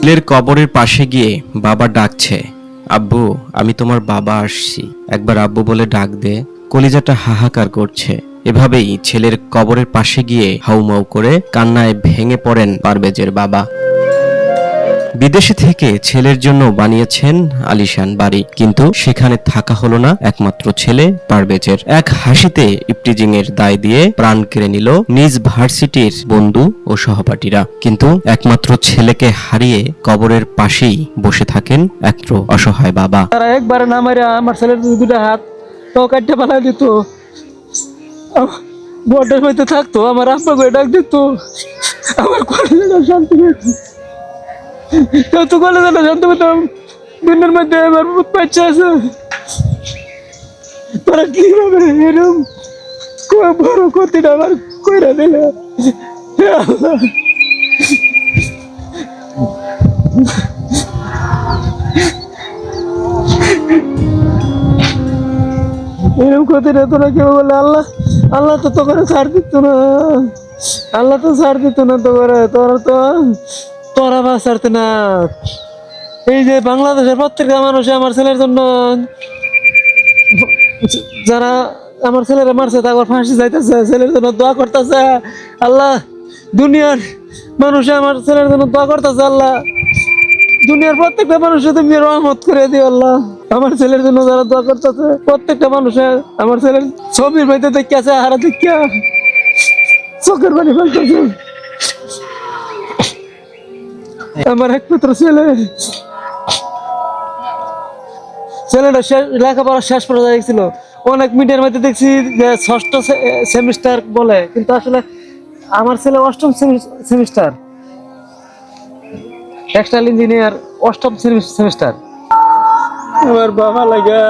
ছেলের কবরের পাশে গিয়ে বাবা ডাকছে, আব্বু, আমি তোমার বাবা আসছি। একবার আব্বু বলে ডাক দে, কলিজাটা হাহাকার করছে। এভাবেই ছেলের কবরের পাশে গিয়ে হাউমাউ করে কান্নায় ভেঙে পড়েন পারবেজের বাবা। বিদেশে থেকে ছেলের জন্য বানিয়েছেন আলিশান বাড়ি। কিন্তু সেখানে থাকা হলো না একমাত্র ছেলে পারভেজের। এক হাসিতে ইপটিজিং এর দায় দিয়ে প্রাণ কেড়ে নিল নিজ ভার্সিটির বন্ধু ও সহপাঠীরা। কিন্তু একমাত্র ছেলেকে হারিয়ে কবরের পাশেই বসে থাকেন একমাত্র অসহায় বাবা। তারা একবার না মারে আমার ছেলের দুটা হাত তো কাটতে পালাই দিত। বটের মধ্যে থাকতো, আমার আব্বা করে ডাক দিত। আমার কলেজে শান্তি তো কলেজে শান্তি পেতাম দিনের মধ্যে আমার বাচ্চা আছে। তোরা কীভাবে এরকম খুব বড় ক্ষতিটা আমার কইরা দিলে? এরকম ক্ষতিটা তোরা কেউ বলে, আল্লাহ আল্লাহ তো তো করে ছাড় দিত না। আল্লাহ তো ছাড় দিত না তো করে তোরা তো তোরা বা না। এই যে বাংলাদেশের প্রত্যেকটা মানুষ আমার ছেলের জন্য যারা আমার ছেলেরা মারছে তারপর ফাঁসি যাইতেছে ছেলের জন্য দোয়া করতেছে। আল্লাহ, দুনিয়ার মানুষ আমার ছেলের জন্য দোয়া করতেছে, আল্লাহ। দুনিয়ার প্রত্যেকটা মানুষের তুমি রহমত করে দিও, আল্লাহ। আমার ছেলের জন্য যারা দোয়া করতেছে, প্রত্যেকটা মানুষের আমার ছেলের ছবির মধ্যে দেখে আছে হারা দেখিয়া। চোখের বাড়ি ফেলতেছে। আমার একমাত্র ছেলে। ছেলেটা লেখাপড়া শেষ পর্যায়ে ছিল অনেক মিডিয়ার মধ্যে দেখছি যে ষষ্ঠ সেমিস্টার বলে, কিন্তু আসলে আমার ছেলে অষ্টম সেমিস্টার। টেক্সটাইল ইঞ্জিনিয়ার অষ্টম সেমিস্টার। আমার বাবা লাগা।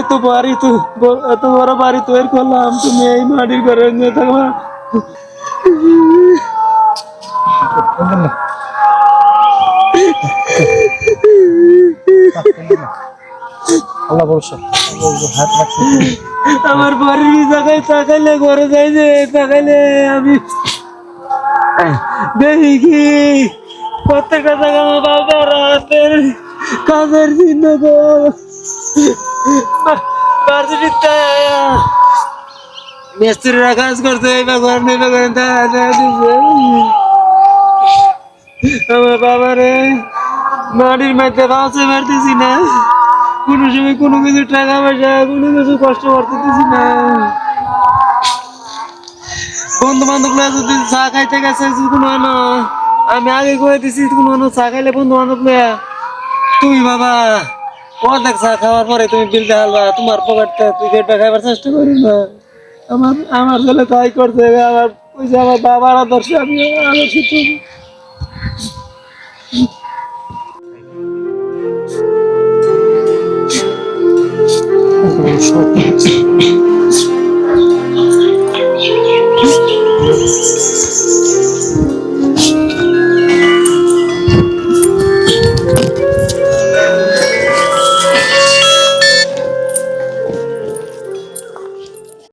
এত বাড়ি তো এত বড় বাড়ি তৈরি করলাম, তুমি এই মাটির ঘরে নিয়ে থাকবা। আল্লাহ রাখছে আমার বাড়ির জায়গায় তাকাইলে, ঘরে যাই যে, তাকাইলে আমি দেখি প্রত্যেকটা জায়গা আমার কাজের চিহ্ন মিস্ত্রিরা কাজ করছে, এবার ঘর নেবে করে দেখা দিছে আমার বাবারে, মাটির মধ্যে বাঁচে মারতেছি না। কোনো সময় কোনো কিছু টাকা পয়সা, কোনো কিছু কষ্ট করতেছি না। বন্ধু বান্ধব যদি চা খাইতে গেছে কোনো আনো আমি আগে কয়ে দিছি কোনো আনো চা খাইলে বন্ধু বান্ধব লয়া। তুমি বাবা, অর্ধেক চা খাওয়ার পরে তুমি বিল দেখালবা তোমার পকেটটা কেটে খাইবার চেষ্টা করি না। আমার আমার ছেলে তাই করছে আমার আমার বাবার আদর্শ আমি আদর্শ তুমি Krishna.